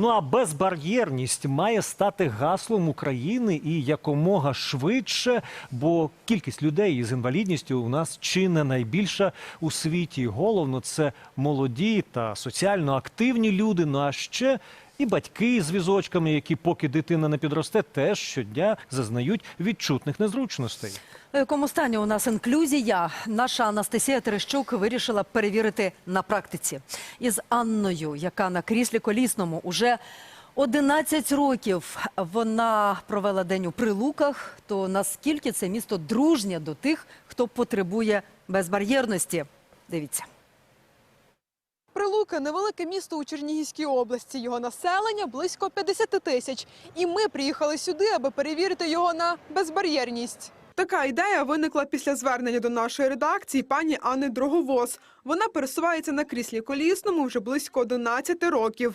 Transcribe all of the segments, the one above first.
Ну а безбар'єрність має стати гаслом України і якомога швидше, бо кількість людей із інвалідністю у нас чи не найбільша у світі. Головно, це молоді та соціально активні люди. Ну а ще і батьки з візочками, які поки дитина не підросте, теж щодня зазнають відчутних незручностей. У якому стані у нас інклюзія? Наша Анастасія Терещук вирішила перевірити на практиці. Із Анною, яка на кріслі колісному уже 11 років вона провела день у Прилуках, то наскільки це місто дружнє до тих, хто потребує безбар'єрності? Дивіться. Прилуки – невелике місто у Чернігівській області. Його населення близько 50 тисяч. І ми приїхали сюди, аби перевірити його на безбар'єрність. Така ідея виникла після звернення до нашої редакції пані Анни Дроговоз. Вона пересувається на кріслі колісному вже близько 11 років.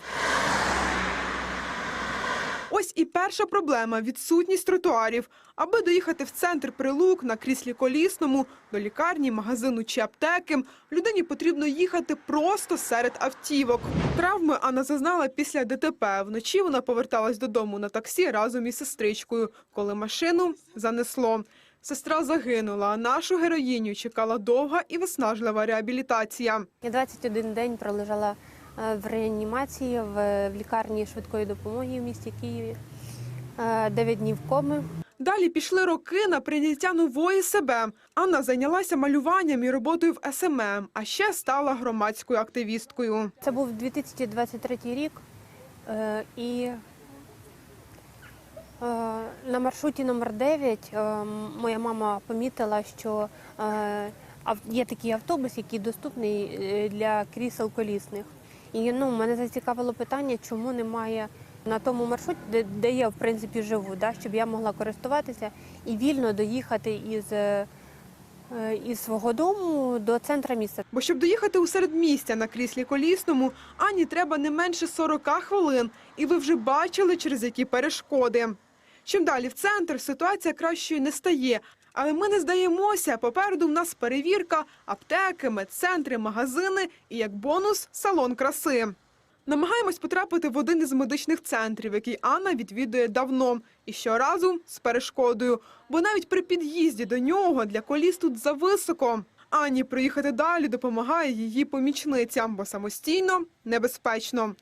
Ось і перша проблема – відсутність тротуарів. Аби доїхати в центр Прилук на кріслі колісному, до лікарні, магазину чи аптеки, людині потрібно їхати просто серед автівок. Травми Анна зазнала після ДТП. Вночі вона поверталась додому на таксі разом із сестричкою, коли машину занесло. Сестра загинула, а нашу героїню чекала довга і виснажлива реабілітація. Я 21 день пролежала в реанімації в, в лікарні швидкої допомоги в місті Києві. 9 днів коми. Далі пішли роки на прийняття нової себе. Анна зайнялася малюванням і роботою в СММ, а ще стала громадською активісткою. Це був 2023 рік. е, І е, на маршруті номер 9 е, моя мама помітила, що е, є такий автобус, який доступний е, для крісел колісних. І ну, мене зацікавило питання, чому немає на тому маршруті, де, де я в принципі живу, да, щоб я могла користуватися і вільно доїхати із, е, е, із свого дому до центра міста. Бо щоб доїхати у середмістя на кріслі колісному, Ані треба не менше 40 хвилин. І ви вже бачили, через які перешкоди. Чим далі в центр, ситуація кращою не стає. Але ми не здаємося. Попереду в нас перевірка, аптеки, медцентри, магазини і як бонус салон краси. Намагаємось потрапити в один із медичних центрів, який Анна відвідує давно, і щоразу з перешкодою. Бо навіть при під'їзді до нього для коліс тут зависоко. Ані проїхати далі допомагає її помічниця, бо самостійно небезпечно.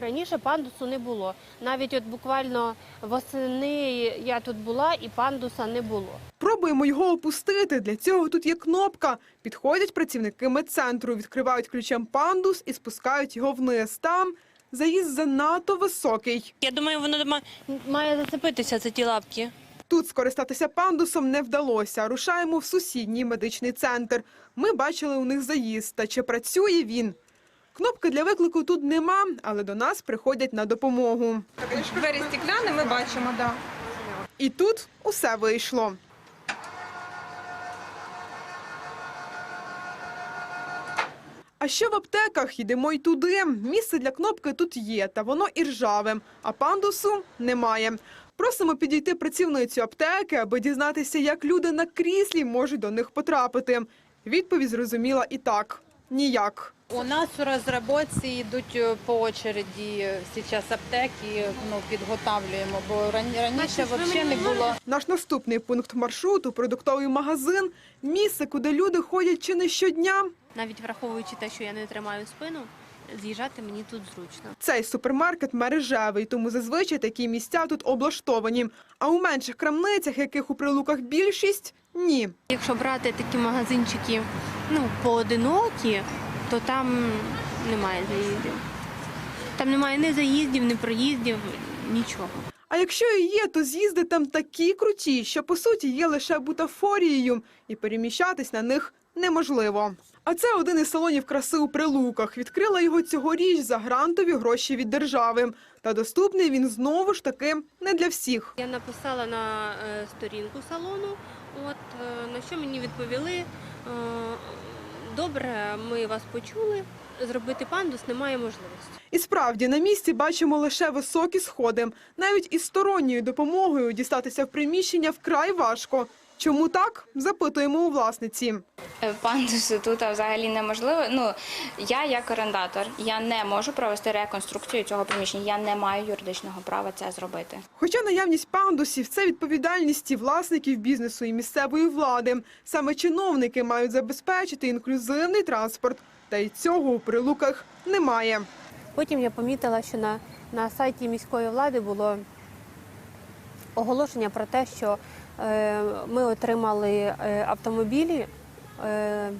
Раніше пандусу не було. Навіть от буквально восени я тут була і пандуса не було. Пробуємо його опустити. Для цього тут є кнопка. Підходять працівники медцентру, відкривають ключем пандус і спускають його вниз. Там заїзд занадто високий. Я думаю, воно ма- має зацепитися за ті лапки. Тут скористатися пандусом не вдалося. Рушаємо в сусідній медичний центр. Ми бачили у них заїзд. Та чи працює він? Кнопки для виклику тут нема, але до нас приходять на допомогу. Двері стекляні, ми бачимо, да. І тут усе вийшло. А ще в аптеках йдемо й туди. Місце для кнопки тут є, та воно і ржаве, а пандусу немає. Просимо підійти працівницю аптеки, аби дізнатися, як люди на кріслі можуть до них потрапити. Відповідь зрозуміла і так: ніяк. У нас у розробці йдуть е, по очереді зараз аптеки, ну, підготавлюємо, бо рані- раніше взагалі не було. Наш наступний пункт маршруту продуктовий магазин місце, куди люди ходять чи не щодня. Навіть враховуючи те, що я не тримаю спину, з'їжджати мені тут зручно. Цей супермаркет мережевий, тому зазвичай такі місця тут облаштовані. А у менших крамницях, яких у прилуках більшість, ні. Якщо брати такі магазинчики ну, поодинокі, то там немає заїздів. Там немає ні заїздів, ні проїздів, нічого. А якщо і є, то з'їзди там такі круті, що по суті є лише бутафорією, і переміщатись на них неможливо. А це один із салонів краси у прилуках. Відкрила його цьогоріч за грантові гроші від держави. Та доступний він знову ж таки не для всіх. Я написала на е, сторінку салону, от, е, на що мені відповіли. е, Добре, ми вас почули. Зробити пандус немає можливості. І справді на місці бачимо лише високі сходи. Навіть із сторонньою допомогою дістатися в приміщення вкрай важко. Чому так? Запитуємо у власниці. Е, Пандусу тут взагалі неможливо. Ну я як орендатор, я не можу провести реконструкцію цього приміщення. Я не маю юридичного права це зробити. Хоча наявність пандусів – це відповідальність і власників бізнесу і місцевої влади. Саме чиновники мають забезпечити інклюзивний транспорт. Та й цього у прилуках немає. Потім я помітила, що на, на сайті міської влади було оголошення про те, що ми отримали е, автомобілі е,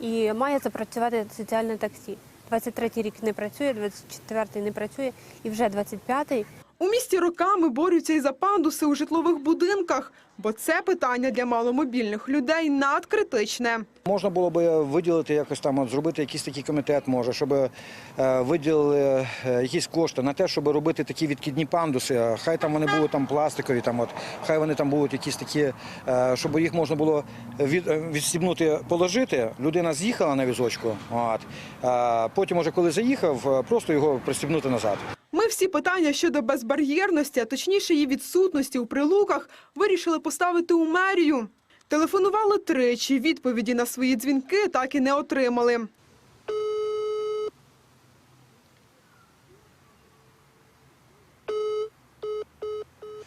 і має запрацювати соціальне таксі. 23-й рік не працює, 24-й не працює, і вже 25-й У місті роками борються і за пандуси у житлових будинках, бо це питання для маломобільних людей надкритичне. Можна було би виділити якось там, от, зробити якийсь такий комітет, може, щоб е, виділили е, якісь кошти на те, щоб робити такі відкидні пандуси. Хай там вони були там пластикові, там от хай вони там будуть якісь такі, е, щоб їх можна було від, е, відстібнути, положити. Людина з'їхала на візочку, от, а потім, уже коли заїхав, е, просто його пристібнути назад. Всі питання щодо безбар'єрності, а точніше її відсутності у прилуках, вирішили поставити у мерію. Телефонували тричі, відповіді на свої дзвінки так і не отримали.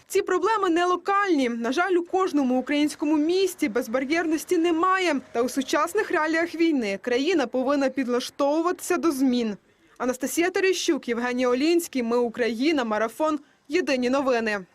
Ці проблеми не локальні. На жаль, у кожному українському місті безбар'єрності немає. Та у сучасних реаліях війни країна повинна підлаштовуватися до змін. Анастасія Терещук, Євгеній Олінський. Ми Україна. Марафон. Єдині новини.